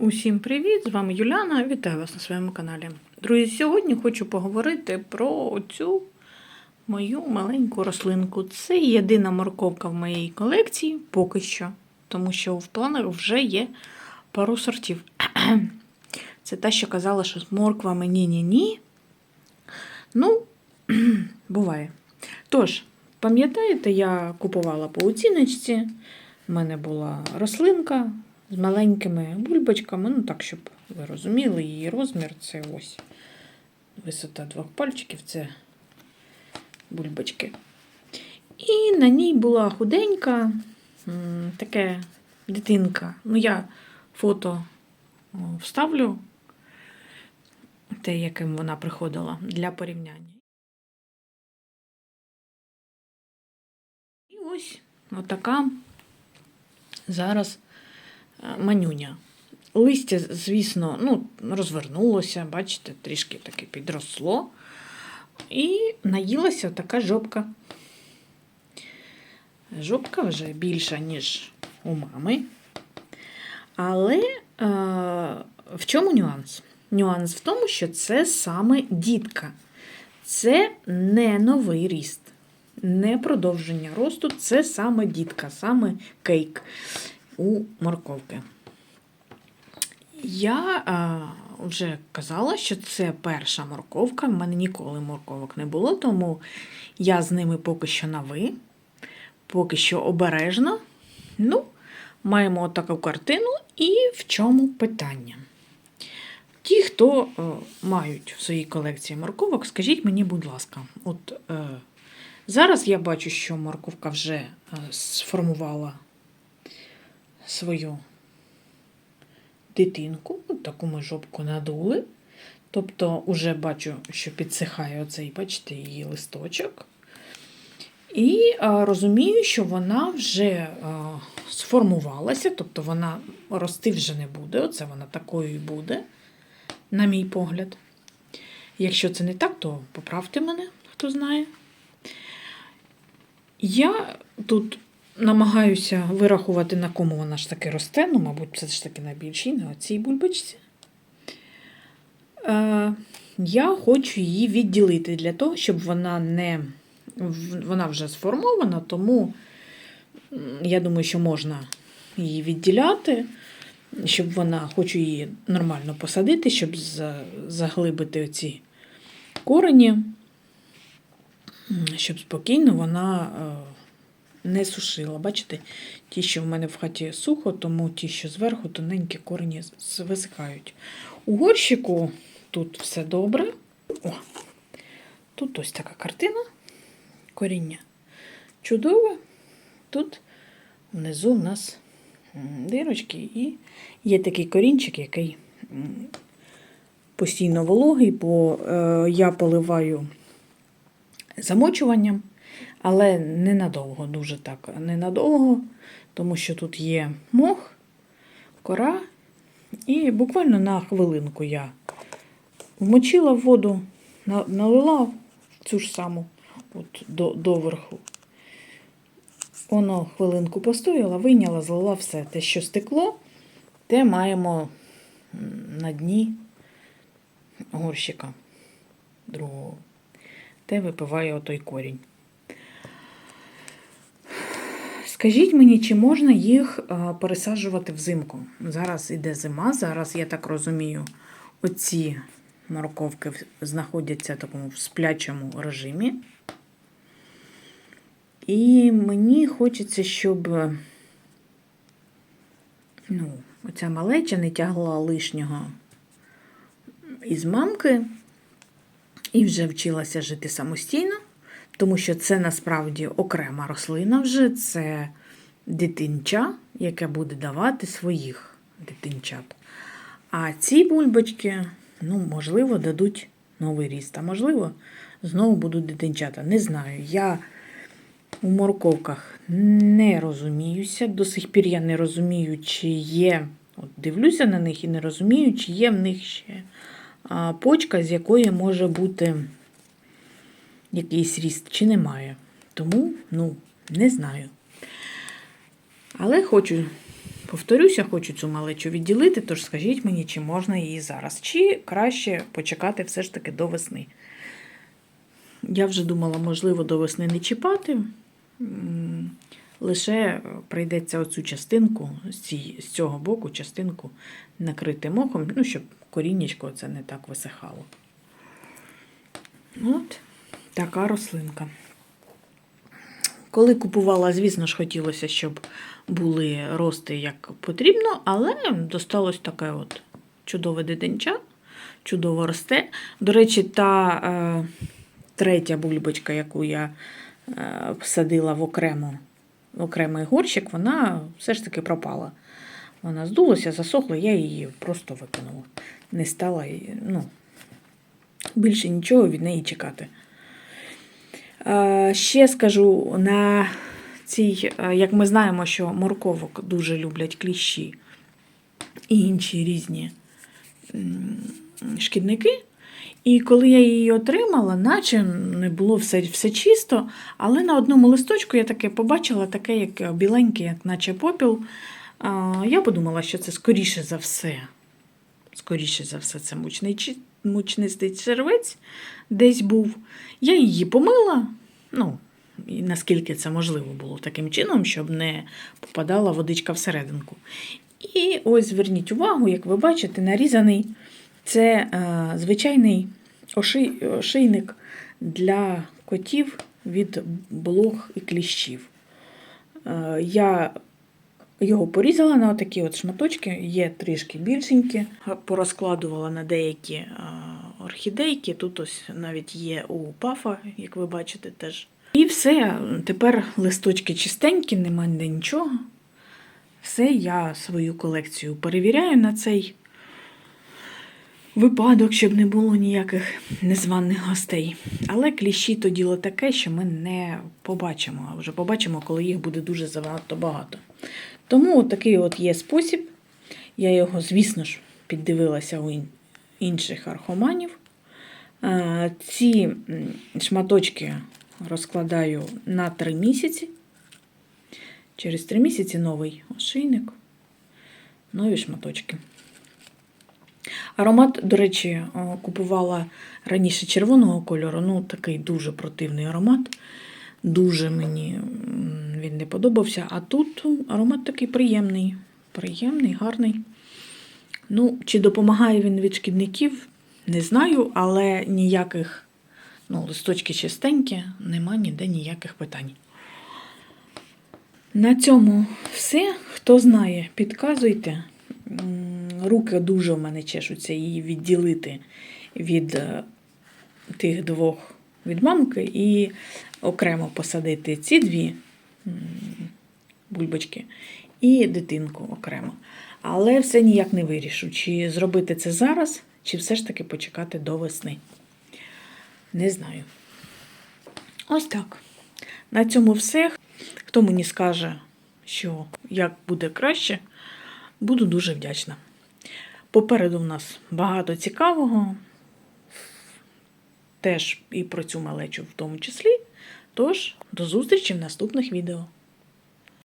Усім привіт! З вами Юляна. Вітаю вас на своєму каналі. Друзі, сьогодні хочу поговорити про цю мою маленьку рослинку. Це єдина морковка в моїй колекції поки що, тому що в планах вже є пару сортів. Це та, що казала, що з морквами ні-ні-ні. Ну, буває. Тож, пам'ятаєте, я купувала по оціночці. У мене була рослинка з маленькими бульбочками. Ну, так, щоб ви розуміли, її розмір це ось висота двох пальчиків це бульбочки. І на ній була худенька, таке дитинка. Ну, я фото вставлю, те, яким вона приходила для порівняння. І ось отака зараз манюня. Листя, звісно, ну, розвернулося, бачите, трішки таки підросло. І наїлася така жопка. Жопка вже більша, ніж у мами. Але е, в чому нюанс? Нюанс в тому, що це саме дітка. Це не новий ріст, не продовження росту, це саме дітка, саме кейк у морковки. Я а, вже казала, що це перша морковка. В мене ніколи морковок не було, тому я з ними поки що на ви, поки що обережно. Ну, маємо отаку картину. І в чому питання? Ті, хто е, мають в своїй колекції морковок, скажіть мені, будь ласка, от е, зараз я бачу, що морковка вже е, сформувала свою дитинку, от таку ми жопку надули. Тобто, вже бачу, що підсихає оцей, бачите, її листочок. І а, розумію, що вона вже а, сформувалася, тобто вона рости вже не буде. Оце вона такою і буде, на мій погляд. Якщо це не так, то поправте мене, хто знає. Я тут намагаюся вирахувати, на кому вона ж таки росте. Ну, мабуть, це ж таки на більшій, на цій бульбочці. Е, я хочу її відділити для того, щоб вона не. Вона вже сформована, тому я думаю, що можна її відділяти, щоб вона, хочу її нормально посадити, щоб заглибити оці корені, щоб спокійно вона е, не сушила. Бачите, ті, що в мене в хаті сухо, тому ті, що зверху, тоненькі корені висихають. У горщику тут все добре. О, тут ось така картина. Коріння чудове. Тут внизу в нас дирочки і є такий корінчик, який постійно вологий, бо е, я поливаю замочуванням, але ненадовго, дуже так ненадовго, тому що тут є мох, кора, і буквально на хвилинку я вмочила в воду, налила цю ж саму от до, доверху. Воно хвилинку постояла, вийняла, злила все. Те, що стекло, те маємо на дні горщика другого. Те випиває отой корінь. Скажіть мені, чи можна їх пересаджувати взимку? Зараз іде зима, зараз, я так розумію, оці морковки знаходяться в такому сплячому режимі. І мені хочеться, щоб е, ну, оця малеча не тягла лишнього із мамки і вже вчилася жити самостійно, тому що це насправді окрема рослина вже, це дитинча, яке буде давати своїх дитинчат. А ці бульбочки, ну, можливо, дадуть новий ріст, а можливо, знову будуть дитинчата. Не знаю. Я у морковках не розуміюся. До сих пір я не розумію, чи є. От дивлюся на них і не розумію, чи є в них ще почка, з якої може бути якийсь ріст, чи немає. Тому, ну, не знаю. Але хочу Повторюся, хочу цю малечу відділити, тож скажіть мені, чи можна її зараз, чи краще почекати все ж таки до весни. Я вже думала, можливо, до весни не чіпати. Лише прийдеться оцю частинку з, цього боку, частинку накрити мохом, ну, щоб коріннячко це не так висихало. От така рослинка. Коли купувала, звісно ж, хотілося, щоб були рости як потрібно, але досталось таке от чудове дитинча, чудово росте. До речі, та е, третя бульбочка, яку я е, всадила в окремо, в окремий горщик, вона все ж таки пропала. Вона здулася, засохла, я її просто викинула. Не стала, ну, більше нічого від неї чекати. Е, Ще скажу, на цій, е, як ми знаємо, що морковок дуже люблять кліщі і інші різні шкідники. І коли я її отримала, наче не було все, все чисто, але на одному листочку я таке побачила, таке, як біленьке, як наче попіл. Я подумала, що це скоріше за все. Скоріше за все, це мучний, мучнистий червець десь був. Я її помила, ну, і наскільки це можливо було таким чином, щоб не попадала водичка всерединку. І ось зверніть увагу, як ви бачите, нарізаний це е, звичайний оший, ошийник для котів від блох і кліщів. Е, я його порізала на такі от шматочки, є трішки більшенькі, порозкладувала на деякі е, орхідейки. Тут ось навіть є у пафа, як ви бачите, теж. І все, тепер листочки чистенькі, нема ніде нічого. Все, я свою колекцію перевіряю на цей випадок, щоб не було ніяких незваних гостей. Але кліщі то діло таке, що ми не побачимо, а вже побачимо, коли їх буде дуже занадто багато. Тому такий от є спосіб. Я його, звісно ж, піддивилася у інших архоманів. Ці шматочки розкладаю на 3 місяці. Через 3 місяці новий ошийник, нові шматочки. Аромат, до речі, купувала раніше червоного кольору, ну такий дуже противний аромат. Дуже мені він не подобався. А тут аромат такий приємний, приємний, гарний. Ну, чи допомагає він від шкідників, не знаю, але ніяких ну, листочки чистенькі, нема ніде ніяких питань. На цьому все. Хто знає, підказуйте. Руки дуже в мене чешуться її відділити від е, тих двох від мамки і окремо посадити ці дві бульбочки і дитинку окремо. Але все ніяк не вирішу, чи зробити це зараз, чи все ж таки почекати до весни. Не знаю. Ось так. На цьому все. Хто мені скаже, що як буде краще, буду дуже вдячна. Попереду в нас багато цікавого, теж і про цю малечу в тому числі. Тож, до зустрічі в наступних відео.